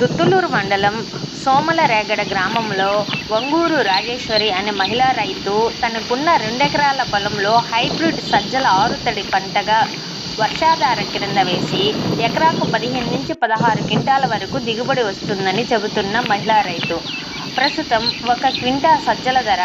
దుత్తులూరు మండలం సోమలరేగడ గ్రామంలో వంగూరు రాజేశ్వరి అనే మహిళా రైతు తనకున్న రెండెకరాల పొలంలో హైబ్రిడ్ సజ్జల ఆరుతడి పంటగా వర్షాధార క్రింద వేసి ఎకరాకు పదిహేను నుంచి పదహారు క్వింటాల వరకు దిగుబడి వస్తుందని చెబుతున్న మహిళా రైతు. ప్రస్తుతం ఒక క్వింటా సజ్జల ధర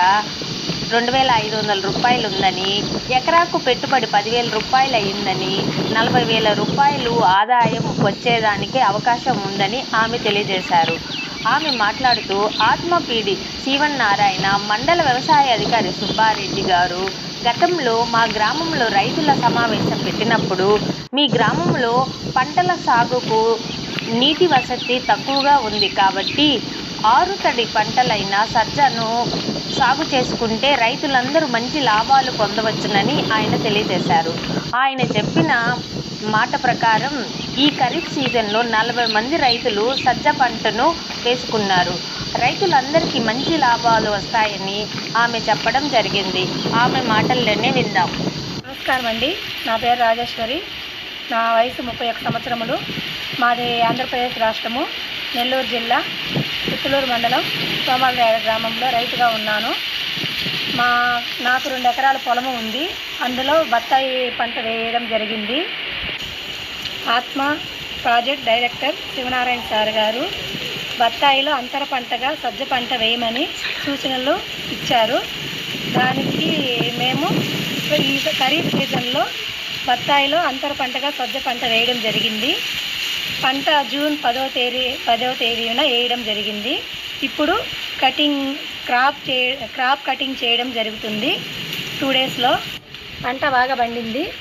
రెండు వేల ఐదు వందల రూపాయలు ఉందని ఎకరాకు పెట్టుబడి పదివేల రూపాయలు అయిందని నలభై వేల రూపాయలు ఆదాయం వచ్చేదానికి అవకాశం ఉందని ఆమె తెలియజేశారు. ఆమె మాట్లాడుతూ ఆత్మపీడి నారాయణ మండల వ్యవసాయ అధికారి సుబ్బారెడ్డి గారు గతంలో మా గ్రామంలో రైతుల సమావేశం పెట్టినప్పుడు మీ గ్రామంలో పంటల సాగుకు నీటి వసతి తక్కువగా ఉంది కాబట్టి ఆరుతడి పంటలైన సజ్జను సాగు చేసుకుంటే రైతులందరూ మంచి లాభాలు పొందవచ్చునని ఆయన తెలియజేశారు. ఆయన చెప్పిన మాట ప్రకారం ఈ ఖరీఫ్ సీజన్లో నలభై మంది రైతులు సజ్జ పంటను వేసుకున్నారు. రైతులందరికీ మంచి లాభాలు వస్తాయని ఆమె చెప్పడం జరిగింది. ఆమె మాటల్లోనే విందాం. నమస్కారం అండి. నా పేరు రాజేశ్వరి. నా వయసు ముప్పై ఒక సంవత్సరములు. మాది ఆంధ్రప్రదేశ్ రాష్ట్రము నెల్లూరు జిల్లా. పుత్తలూరు మండలం సోమాలరేగ గ్రామంలో రైతుగా ఉన్నాను. మా నాకు రెండు ఎకరాల పొలము ఉంది. అందులో బత్తాయి పంట వేయడం జరిగింది. ఆత్మ ప్రాజెక్ట్ డైరెక్టర్ శివనారాయణ సార్ గారు బత్తాయిలో అంతర పంటగా సజ్జ పంట వేయమని సూచనలు ఇచ్చారు. దానికి మేము ఈ ఖరీఫ్ సీజన్లో బత్తాయిలో అంతర పంటగా సజ్జ పంట వేయడం జరిగింది. పంట జూన్ పదవ తేదీ పదవ తేదీన వేయడం జరిగింది. ఇప్పుడు కటింగ్ క్రాప్ చే క్రాప్ కటింగ్ చేయడం జరుగుతుంది. టూ డేస్లో పంట బాగా పండింది.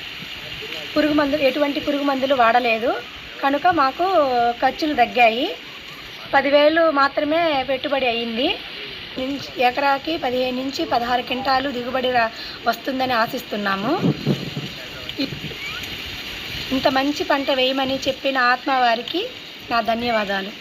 పురుగు మందులు ఎటువంటి పురుగు మందులు వాడలేదు. కనుక మాకు ఖర్చులు తగ్గాయి. పదివేలు మాత్రమే పెట్టుబడి అయ్యింది. ఎకరాకి పదిహేను నుంచి పదహారు క్వింటాలు దిగుబడి వస్తుందని ఆశిస్తున్నాము. ఇప్- ఇంత మంచి పంట వేయమని చెప్పిన ఆత్మ వారికి నా ధన్యవాదాలు.